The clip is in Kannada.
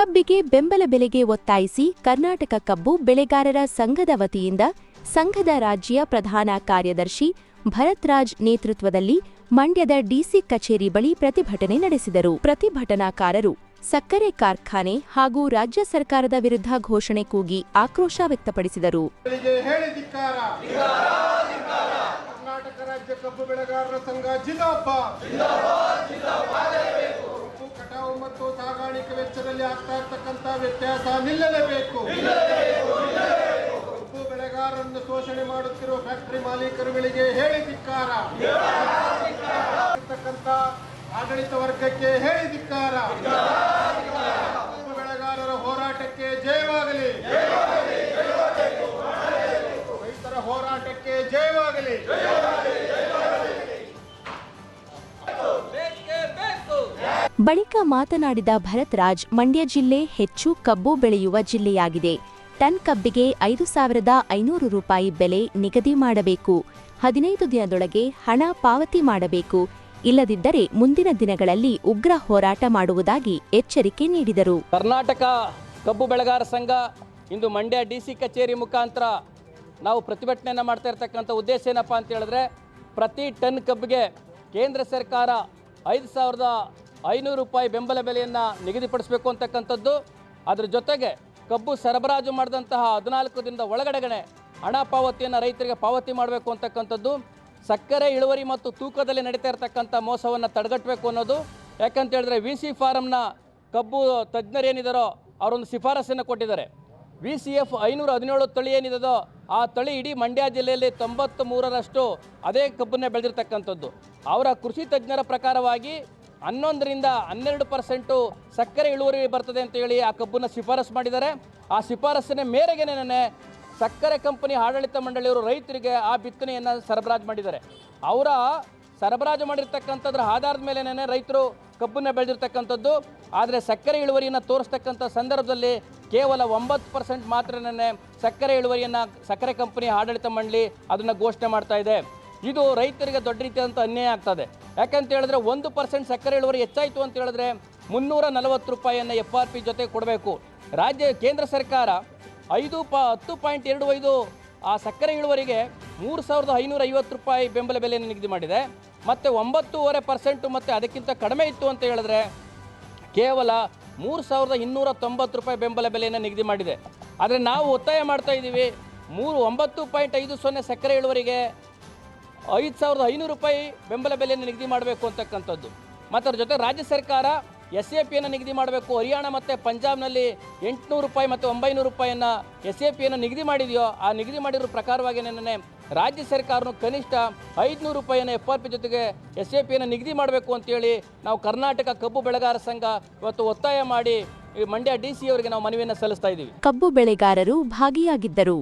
ಕಬ್ಬಿಗೆ ಬೆಂಬಲ ಬೆಲೆಗೆ ಒತ್ತಾಯಿಸಿ ಕರ್ನಾಟಕ ಕಬ್ಬು ಬೆಳೆಗಾರರ ಸಂಘದ ವತಿಯಿಂದ ಸಂಘದ ರಾಜ್ಯ ಪ್ರಧಾನ ಕಾರ್ಯದರ್ಶಿ ಭರತ್ರಾಜ್ ನೇತೃತ್ವದಲ್ಲಿ ಮಂಡ್ಯದ ಡಿಸಿ ಕಚೇರಿ ಬಳಿ ಪ್ರತಿಭಟನೆ ನಡೆಸಿದರು. ಪ್ರತಿಭಟನಾಕಾರರು ಸಕ್ಕರೆ ಕಾರ್ಖಾನೆ ಹಾಗೂ ರಾಜ್ಯ ಸರ್ಕಾರದ ವಿರುದ್ಧ ಘೋಷಣೆ ಕೂಗಿ ಆಕ್ರೋಶ ವ್ಯಕ್ತಪಡಿಸಿದರು. ಕರ್ನಾಟಕ ರಾಜ್ಯ ಕಬ್ಬು ಬೆಳೆಗಾರರ ಸಂಘ ಮತ್ತು ಸಾಗಾಣಿಕೆ ವೆಚ್ಚದಲ್ಲಿ ಆಗ್ತಾ ಇರ್ತಕ್ಕಂಥ ವ್ಯತ್ಯಾಸ ನಿಲ್ಲಲೇಬೇಕು. ಕಬ್ಬು ಬೆಳೆಗಾರರನ್ನು ಶೋಷಣೆ ಮಾಡುತ್ತಿರುವ ಫ್ಯಾಕ್ಟರಿ ಮಾಲೀಕರುಗಳಿಗೆ ಹೇಳಿ ಧಿಕ್ಕಾರ. ಆಡಳಿತ ವರ್ಗಕ್ಕೆ ಹೇಳಿ ಧಿಕ್ಕಾರ. ಬಳಿಕ ಮಾತನಾಡಿದ ಭರತ್ ರಾಜ್ ಮಂಡ್ಯ ಜಿಲ್ಲೆ ಹೆಚ್ಚು ಕಬ್ಬು ಬೆಳೆಯುವ ಜಿಲ್ಲೆಯಾಗಿದೆ. ಟನ್ ಕಬ್ಬಿಗೆ ಐದು ಸಾವಿರದ ಐನೂರು ರೂಪಾಯಿ ಬೆಲೆ ನಿಗದಿ ಮಾಡಬೇಕು. ಹದಿನೈದು ದಿನದೊಳಗೆ ಹಣ ಪಾವತಿ ಮಾಡಬೇಕು. ಇಲ್ಲದಿದ್ದರೆ ಮುಂದಿನ ದಿನಗಳಲ್ಲಿ ಉಗ್ರ ಹೋರಾಟ ಮಾಡುವುದಾಗಿ ಎಚ್ಚರಿಕೆ ನೀಡಿದರು. ಕರ್ನಾಟಕ ಕಬ್ಬು ಬೆಳೆಗಾರ ಸಂಘ ಇಂದು ಮಂಡ್ಯ ಡಿಸಿ ಕಚೇರಿ ಮುಖಾಂತರ ನಾವು ಪ್ರತಿಭಟನೆಯನ್ನು ಮಾಡ್ತಾ ಇರತಕ್ಕಂಥ ಉದ್ದೇಶ ಏನಪ್ಪ ಅಂತ ಹೇಳಿದ್ರೆ, ಪ್ರತಿ ಟನ್ ಕಬ್ಬಿಗೆ ಕೇಂದ್ರ ಸರ್ಕಾರ ಐದು ಸಾವಿರದ ಐನೂರು ರೂಪಾಯಿ ಬೆಂಬಲ ಬೆಲೆಯನ್ನು ನಿಗದಿಪಡಿಸಬೇಕು ಅಂತಕ್ಕಂಥದ್ದು. ಅದರ ಜೊತೆಗೆ ಕಬ್ಬು ಸರಬರಾಜು ಮಾಡಿದಂತಹ ಹದಿನಾಲ್ಕು ದಿನದ ಒಳಗಡೆಗಣೆ ಹಣ ಪಾವತಿಯನ್ನು ರೈತರಿಗೆ ಪಾವತಿ ಮಾಡಬೇಕು ಅಂತಕ್ಕಂಥದ್ದು. ಸಕ್ಕರೆ, ಇಳುವರಿ ಮತ್ತು ತೂಕದಲ್ಲಿ ನಡೀತಾ ಇರತಕ್ಕಂಥ ಮೋಸವನ್ನು ತಡೆಗಟ್ಟಬೇಕು ಅನ್ನೋದು. ಯಾಕಂತ ಹೇಳಿದ್ರೆ ವಿ ಸಿ ಫಾರಮ್ನ ಕಬ್ಬು ತಜ್ಞರೇನಿದ್ದಾರೋ ಅವರೊಂದು ಶಿಫಾರಸನ್ನು ಕೊಟ್ಟಿದ್ದಾರೆ. ವಿ ಸಿ ಎಫ್ ಐನೂರ ಹದಿನೇಳು ತಳಿ ಏನಿದೆಯೋ ಆ ತಳಿ ಇಡೀ ಮಂಡ್ಯ ಜಿಲ್ಲೆಯಲ್ಲಿ ತೊಂಬತ್ತು ಮೂರರಷ್ಟು ಅದೇ ಕಬ್ಬನ್ನೇ ಬೆಳೆದಿರ್ತಕ್ಕಂಥದ್ದು. ಅವರ ಕೃಷಿ ತಜ್ಞರ ಪ್ರಕಾರವಾಗಿ ಹನ್ನೊಂದರಿಂದ ಹನ್ನೆರಡು ಪರ್ಸೆಂಟು ಸಕ್ಕರೆ ಇಳುವರಿ ಬರ್ತದೆ ಅಂತ ಹೇಳಿ ಆ ಕಬ್ಬನ್ನು ಶಿಫಾರಸು ಮಾಡಿದ್ದಾರೆ. ಆ ಶಿಫಾರಸ್ಸಿನ ಮೇರೆಗೆ ನೆನೆ ಸಕ್ಕರೆ ಕಂಪನಿ ಆಡಳಿತ ಮಂಡಳಿಯವರು ರೈತರಿಗೆ ಆ ಬಿತ್ತನೆಯನ್ನು ಸರಬರಾಜು ಮಾಡಿದ್ದಾರೆ. ಅವರ ಸರಬರಾಜು ಮಾಡಿರ್ತಕ್ಕಂಥದ್ರ ಆಧಾರದ ಮೇಲೆ ನೆನೆ ರೈತರು ಕಬ್ಬನ್ನು ಬೆಳೆದಿರ್ತಕ್ಕಂಥದ್ದು. ಆದರೆ ಸಕ್ಕರೆ ಇಳುವರಿಯನ್ನು ತೋರಿಸ್ತಕ್ಕಂಥ ಸಂದರ್ಭದಲ್ಲಿ ಕೇವಲ ಒಂಬತ್ತು ಪರ್ಸೆಂಟ್ ಮಾತ್ರನೇ ಸಕ್ಕರೆ ಇಳುವರಿಯನ್ನು ಸಕ್ಕರೆ ಕಂಪನಿ ಆಡಳಿತ ಮಂಡಳಿ ಅದನ್ನು ಘೋಷಣೆ ಮಾಡ್ತಾ ಇದೆ. ಇದು ರೈತರಿಗೆ ದೊಡ್ಡ ರೀತಿಯಾದಂಥ ಅನ್ಯಾಯ ಆಗ್ತದೆ. ಯಾಕಂತ ಹೇಳಿದ್ರೆ ಒಂದು ಪರ್ಸೆಂಟ್ ಸಕ್ಕರೆ ಇಳುವರಿ ಹೆಚ್ಚಾಯಿತು ಅಂತ ಹೇಳಿದ್ರೆ ಮುನ್ನೂರ ನಲವತ್ತು ರೂಪಾಯಿಯನ್ನು ಎಫ್ ಆರ್ ಪಿ ಜೊತೆ ಕೊಡಬೇಕು. ರಾಜ್ಯ, ಕೇಂದ್ರ ಸರ್ಕಾರ ಐದು ಪ, ಹತ್ತು ಪಾಯಿಂಟ್ ಎರಡು ಐದು ಆ ಸಕ್ಕರೆ ಇಳುವರಿಗೆ ಮೂರು ಸಾವಿರದ ಐನೂರ ಐವತ್ತು ರೂಪಾಯಿ ಬೆಂಬಲ ಬೆಲೆಯನ್ನು ನಿಗದಿ ಮಾಡಿದೆ. ಮತ್ತು ಒಂಬತ್ತೂವರೆ ಪರ್ಸೆಂಟು ಮತ್ತು ಅದಕ್ಕಿಂತ ಕಡಿಮೆ ಇತ್ತು ಅಂತ ಹೇಳಿದ್ರೆ ಕೇವಲ ಮೂರು ಸಾವಿರದ ಇನ್ನೂರ ತೊಂಬತ್ತು ರೂಪಾಯಿ ಬೆಂಬಲ ಬೆಲೆಯನ್ನು ನಿಗದಿ ಮಾಡಿದೆ. ಆದರೆ ನಾವು ಒತ್ತಾಯ ಮಾಡ್ತಾ ಇದ್ದೀವಿ ಮೂರು, ಒಂಬತ್ತು ಪಾಯಿಂಟ್ ಐದು ಸೊನ್ನೆ ಸಕ್ಕರೆ ಇಳುವರಿಗೆ ಐದು ಸಾವಿರದ ಐನೂರು ರೂಪಾಯಿ ಬೆಂಬಲ ಬೆಲೆಯನ್ನು ನಿಗದಿ ಮಾಡಬೇಕು ಅಂತಕ್ಕಂಥದ್ದು. ಮತ್ತು ಅದ್ರ ಜೊತೆ ರಾಜ್ಯ ಸರ್ಕಾರ ಎಸ್ ಎ ಪಿಯನ್ನು ನಿಗದಿ ಮಾಡಬೇಕು. ಹರಿಯಾಣ ಮತ್ತು ಪಂಜಾಬ್ನಲ್ಲಿ ಎಂಟುನೂರು ರೂಪಾಯಿ ಮತ್ತು ಒಂಬೈನೂರು ರೂಪಾಯಿಯನ್ನು ಎಸ್ ಎ ಪಿಯನ್ನು ನಿಗದಿ ಮಾಡಿದೆಯೋ, ಆ ನಿಗದಿ ಮಾಡಿರೋ ಪ್ರಕಾರವಾಗಿ ನೆನ್ನೆ ರಾಜ್ಯ ಸರ್ಕಾರನು ಕನಿಷ್ಠ ಐದುನೂರು ರೂಪಾಯಿಯನ್ನು ಎಫ್ ಆರ್ ಪಿ ಜೊತೆಗೆ ಎಸ್ ಎ ಪಿಯನ್ನು ನಿಗದಿ ಮಾಡಬೇಕು ಅಂತೇಳಿ ನಾವು ಕರ್ನಾಟಕ ಕಬ್ಬು ಬೆಳೆಗಾರ ಸಂಘ ಇವತ್ತು ಒತ್ತಾಯ ಮಾಡಿ ಮಂಡ್ಯ ಡಿ ಸಿ ಅವರಿಗೆ ನಾವು ಮನವಿಯನ್ನು ಸಲ್ಲಿಸ್ತಾ ಇದ್ದೀವಿ. ಕಬ್ಬು ಬೆಳೆಗಾರರು ಭಾಗಿಯಾಗಿದ್ದರು.